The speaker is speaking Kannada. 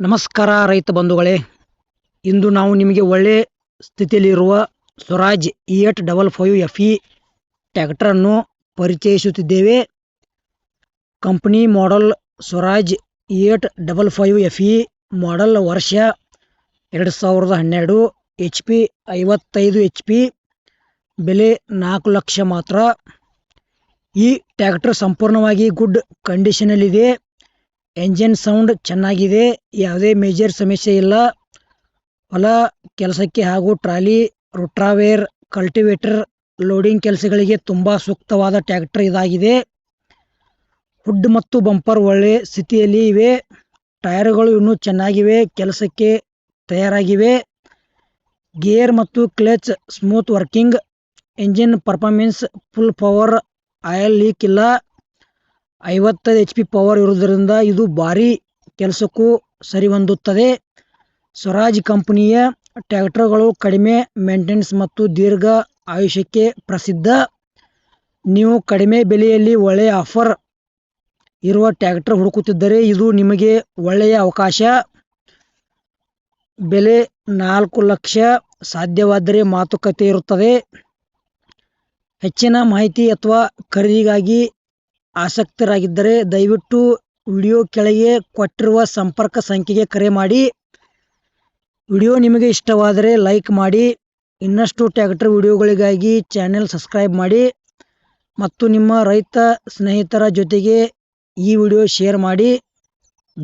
ನಮಸ್ಕಾರ ರೈತ ಬಂಧುಗಳೇ. ಇಂದು ನಾವು ನಿಮಗೆ ಒಳ್ಳೆ ಸ್ಥಿತಿಯಲ್ಲಿರುವ Swaraj eight double five F E ಟ್ಯಾಕ್ಟ್ರನ್ನು ಪರಿಚಯಿಸುತ್ತಿದ್ದೇವೆ. Company model Swaraj eight double five F E model ವರ್ಷ ಎರಡು ಸಾವಿರದ ಹನ್ನೆರಡು, ಎಚ್ ಪಿ ಐವತ್ತೈದು ಎಚ್ ಪಿ, ಬೆಲೆ ನಾಲ್ಕು ಲಕ್ಷ ಮಾತ್ರ. ಈ ಟ್ರ್ಯಾಕ್ಟರ್ ಸಂಪೂರ್ಣವಾಗಿ ಗುಡ್ ಕಂಡೀಷನಲ್ಲಿದೆ ಎಂಜಿನ್ ಸೌಂಡ್ ಚೆನ್ನಾಗಿದೆ, ಯಾವುದೇ ಮೇಜರ್ ಸಮಸ್ಯೆ ಇಲ್ಲ. ಹೊಲ ಕೆಲಸಕ್ಕೆ ಹಾಗೂ ಟ್ರಾಲಿ, ರುಟ್ರಾವೇರ್ ಕಲ್ಟಿವೇಟರ್ ಲೋಡಿಂಗ್ ಕೆಲಸಗಳಿಗೆ ತುಂಬ ಸೂಕ್ತವಾದ ಟ್ಯಾಕ್ಟರ್ ಇದಾಗಿದೆ. ಹುಡ್ ಮತ್ತು ಬಂಪರ್ ಒಳ್ಳೆ ಸ್ಥಿತಿಯಲ್ಲಿ ಇವೆ. ಟೈರ್ಗಳು ಇನ್ನೂ ಚೆನ್ನಾಗಿವೆ, ಕೆಲಸಕ್ಕೆ ತಯಾರಾಗಿವೆ. ಗೇರ್ ಮತ್ತು clutch smooth working engine performance full power oil leak ಇಲ್ಲ. ಐವತ್ತೈದು ಎಚ್ ಪಿ ಪವರ್ ಇರುವುದರಿಂದ ಇದು ಭಾರಿ ಕೆಲಸಕ್ಕೂ ಸರಿ ಹೊಂದುತ್ತದೆ. ಸ್ವರಾಜ್ ಕಂಪನಿಯ ಟ್ಯಾಕ್ಟರ್ಗಳು ಕಡಿಮೆ ಮೇಂಟೆನೆನ್ಸ್ ಮತ್ತು ದೀರ್ಘ ಆಯುಷ್ಯಕ್ಕೆ ಪ್ರಸಿದ್ಧ. ನೀವು ಕಡಿಮೆ ಬೆಲೆಯಲ್ಲಿ ಒಳ್ಳೆಯ ಆಫರ್ ಇರುವ ಟ್ಯಾಕ್ಟರ್ ಹುಡುಕುತ್ತಿದ್ದರೆ ಇದು ನಿಮಗೆ ಒಳ್ಳೆಯ ಅವಕಾಶ. ಬೆಲೆ ನಾಲ್ಕು ಲಕ್ಷ ಸಾಧ್ಯವಾದರೆ ಮಾತುಕತೆ ಇರುತ್ತದೆ. ಹೆಚ್ಚಿನ ಮಾಹಿತಿ ಅಥವಾ ಖರೀದಿಗಾಗಿ ಆಸಕ್ತರಾಗಿದ್ದರೆ ದಯವಿಟ್ಟು ವಿಡಿಯೋ ಕೆಳಗೆ ಕೊಟ್ಟಿರುವ ಸಂಪರ್ಕ ಸಂಖ್ಯೆಗೆ ಕರೆ ಮಾಡಿ. ವಿಡಿಯೋ ನಿಮಗೆ ಇಷ್ಟವಾದರೆ ಲೈಕ್ ಮಾಡಿ, ಇನ್ನಷ್ಟು ಟ್ಯಾಕ್ಟರ್ ವಿಡಿಯೋಗಳಿಗಾಗಿ ಚಾನೆಲ್ ಸಬ್ಸ್ಕ್ರೈಬ್ ಮಾಡಿ ಮತ್ತು ನಿಮ್ಮ ರೈತ ಸ್ನೇಹಿತರ ಜೊತೆಗೆ ಈ ವಿಡಿಯೋ ಶೇರ್ ಮಾಡಿ.